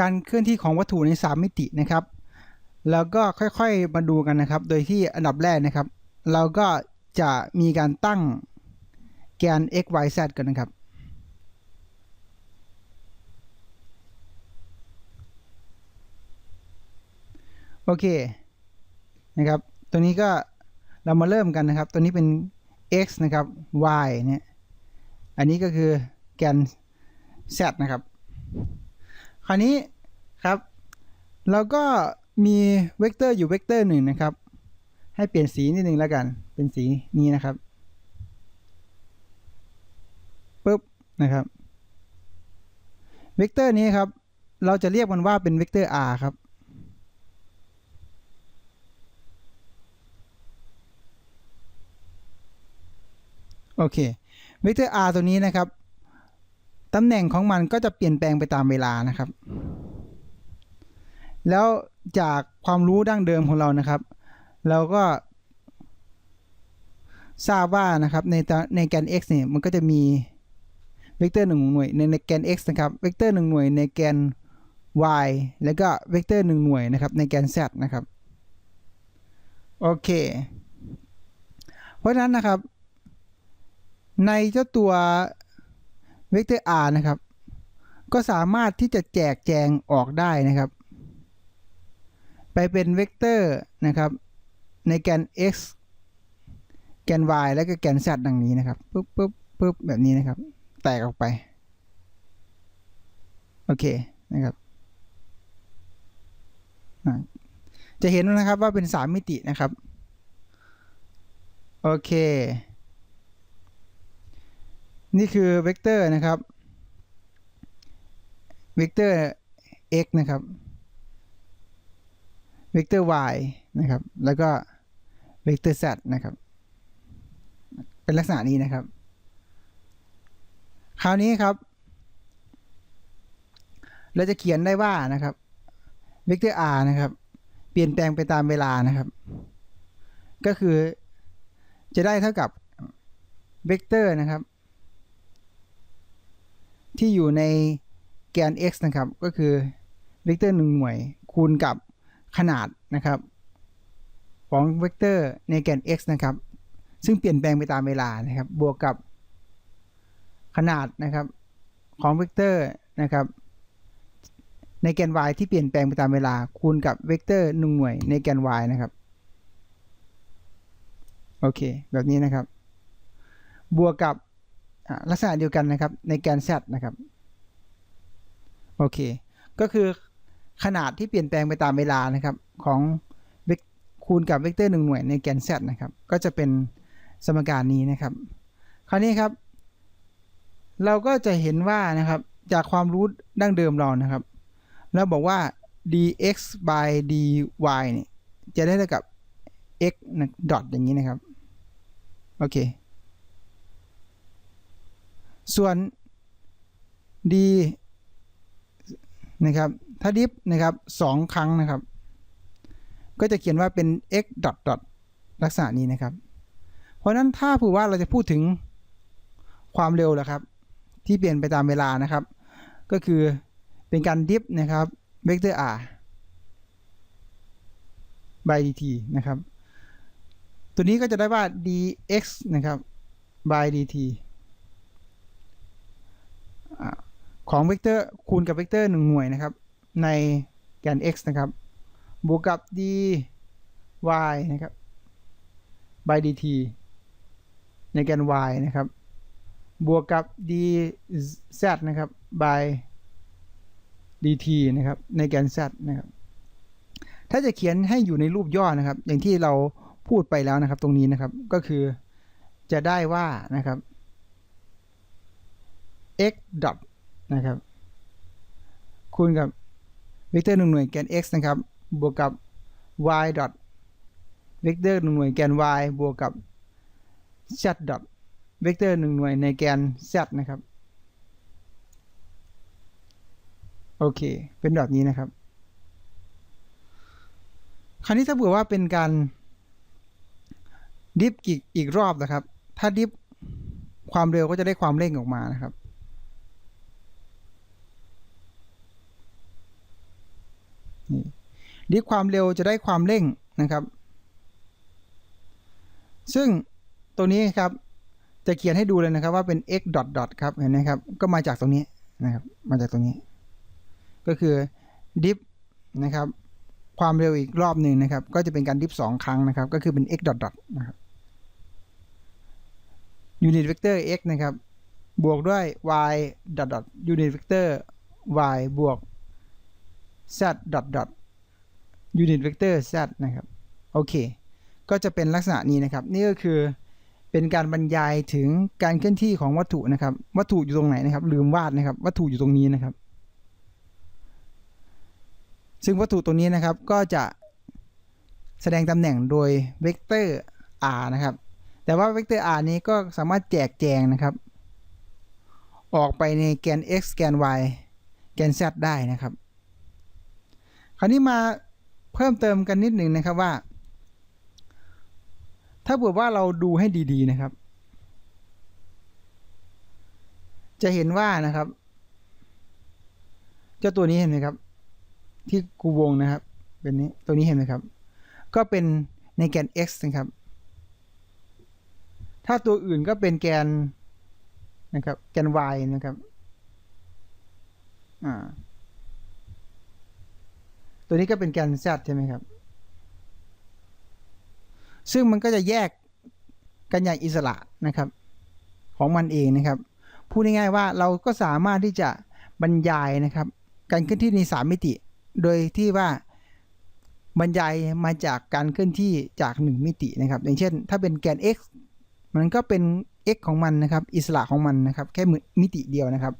การเคลื่อนที่ของวัตถุใน 3 มิตินะครับ แล้วก็ค่อยๆมาดูกันนะครับ โดยที่อันดับแรกนะครับ เราก็จะมีการตั้งแกน x y z กันนะครับ โอเคนะครับ ตัวนี้ก็เรามาเริ่มกันนะครับ ตัวนี้เป็น x นะครับ y เนี่ย อันนี้ก็คือแกน z นะครับ คราวนี้ครับเราก็มีเวกเตอร์อยู่เวกเตอร์หนึ่งนะครับ ให้เปลี่ยนสีนิดนึงแล้วกัน เป็นสีนี้นะครับปุ๊บนะครับเวกเตอร์นี้ครับ เราจะเรียกมันว่าเป็นเวกเตอร์ r ครับโอเคเวกเตอร์ r ตัวนี้นะครับ ตำแหน่งของมันก็จะเปลี่ยนแปลงไปตามเวลานะครับ แล้วจากความรู้ดั้งเดิมของเรานะครับ เราก็ ทราบว่านะครับในในแกน x เนี่ยมันก็จะมีเวกเตอร์หนึ่งหน่วยในในแกน x นะครับ เวกเตอร์หนึ่งหน่วยในแกน y แล้วก็เวกเตอร์หนึ่งหน่วยนะครับในแกน z นะครับ โอเค เพราะฉะนั้นนะครับ ในเจ้าตัว เวกเตอร์ r นะครับ ก็สามารถที่จะแจกแจงออกได้นะครับ ไปเป็นเวกเตอร์นะครับ ในแกน x แกน y และก็แกน z ดังนี้นะครับปุ๊บปุ๊บปุ๊บแบบนี้นะครับ แตกออกไป โอเคนะครับจะเห็นนะครับว่าเป็น 3 มิตินะครับ โอเค นี่คือเวกเตอร์นะครับเวกเตอร์ x นะครับเวกเตอร์ y นะครับ แล้วก็เวกเตอร์ z นะครับ เป็นลักษณะนี้นะครับ คราวนี้ครับ เราจะเขียนได้ว่านะครับเวกเตอร์ r นะครับ เปลี่ยนแปลงไปตามเวลานะครับ ก็คือจะได้เท่ากับเวกเตอร์นะครับ ที่อยู่ในแกน x นะครับ ก็คือเวกเตอร์หนึ่งหน่วย คูณกับขนาดนะครับ ของเวกเตอร์ในแกน x นะครับ ซึ่งเปลี่ยนแปลงไปตามเวลานะครับ บวกกับขนาดนะครับของเวกเตอร์นะครับในแกน y ที่เปลี่ยนแปลงไปตามเวลา คูณกับเวกเตอร์หนึ่งหน่วยในแกน y นะครับ โอเค แบบนี้นะครับ บวกกับ ลักษณะเดียวกันนะครับในแกน z นะครับโอเค ก็คือขนาดที่เปลี่ยนแปลงไปตามเวลานะครับของเวกคูณกับเวกเตอร์หนึ่งหน่วยในแกน z นะครับ ก็จะเป็นสมการนี้นะครับ คราวนี้ครับ เราก็จะเห็นว่านะครับจากความรู้ดั้งเดิมเรานะครับเราบอกว่า dx by dy เนี่ยจะได้เท่ากับ x ดอทอย่างนี้นะครับ โอเค ส่วน d นะครับถ้าดิฟนะครับสองครั้งนะครับ ก็จะเขียนว่าเป็น x ดอทดอทลักษณะนี้นะครับ เพราะนั้นถ้าผือว่าเราจะพูดถึงความเร็วแหละครับ ที่เปลี่ยนไปตามเวลานะครับ ก็คือเป็นการดิฟนะครับเวกเตอร์ r by dt นะครับ ตัวนี้ก็จะได้ว่า dx นะครับ by dt อ่า ของเวกเตอร์คูณกับเวกเตอร์หนึ่งหน่วยนะครับ ในแกน x นะครับ บวกกับ dy นะครับ by dt ในแกน y นะครับ บวกกับ dz นะครับ by dt นะครับ ในแกน z นะครับ ถ้าจะเขียนให้อยู่ในรูปย่อนะครับ อย่างที่เราพูดไปแล้วนะครับ ตรงนี้นะครับ ก็คือจะได้ว่านะครับ x ดอท นะครับ คูณกับเวกเตอร์หนึ่งหน่วยแกน x นะครับ บวกกับ y ดอทเวกเตอร์หนึ่งหน่วยแกน y บวกกับ z ดอทเวกเตอร์หนึ่งหน่วยในแกน z นะครับ โอเค เป็นแบบนี้นะครับ คราวนี้ถ้าเผื่อว่าเป็นการดิฟอีกอีกรอบนะครับ ถ้าดิฟความเร็วก็จะได้ความเร่งออกมานะครับ นี่ดิฟความเร็วจะได้ความเร่งนะครับ ซึ่งตัวนี้ครับจะเขียนให้ดูเลยนะครับว่าเป็น x dot dot ครับเห็นไหมครับ ก็มาจากตรงนี้นะครับ มาจากตรงนี้ ก็คือดิฟนะครับ ความเร็วอีกรอบหนึ่งนะครับ ก็จะเป็นการดิฟสองครั้งนะครับ ก็คือเป็น x dot dot นะครับ unit vector x นะครับ บวกด้วย y dot dot unit vector y บวก z dot dot unit vector z นะครับ โอเค ก็จะเป็นลักษณะนี้นะครับ นี่ก็คือเป็นการบรรยายถึงการเคลื่อนที่ของวัตถุนะครับ วัตถุอยู่ตรงไหนนะครับ ลืมวาดนะครับ วัตถุอยู่ตรงนี้นะครับ ซึ่งวัตถุตัวนี้นะครับ ก็จะแสดงตำแหน่งโดยเวกเตอร์ r นะครับ แต่ว่าเวกเตอร์ r นี้ก็สามารถแจกแจงนะครับ ออกไปในแกน x แกน y แกน z ได้นะครับ คราวนี้มาเพิ่มเติมกันนิดหนึ่งนะครับว่า ถ้าเผื่อว่าเราดูให้ดีๆนะครับ จะเห็นว่านะครับ เจ้าตัวนี้เห็นไหมครับ ที่กูวงนะครับ เป็นนี้ตัวนี้เห็นไหมครับ ก็เป็นในแกน x นะครับ ถ้าตัวอื่นก็เป็นแกนนะครับ แกน y นะครับ อ่า ตัวนี้ก็เป็นแกน z ใช่ไหมครับ ซึ่งมันก็จะแยกกันอย่างอิสระนะครับ ของมันเองนะครับพูดง่ายๆว่าเราก็สามารถที่จะบรรยายนะครับ การเคลื่อนที่ในสามมิติ โดยที่ว่าบรรยายมาจากการเคลื่อนที่จากหนึ่งมิตินะครับ อย่างเช่น ถ้าเป็นแกน x มันก็เป็น x ของมันนะครับ อิสระของมันนะครับ แค่มิติเดียวนะครับ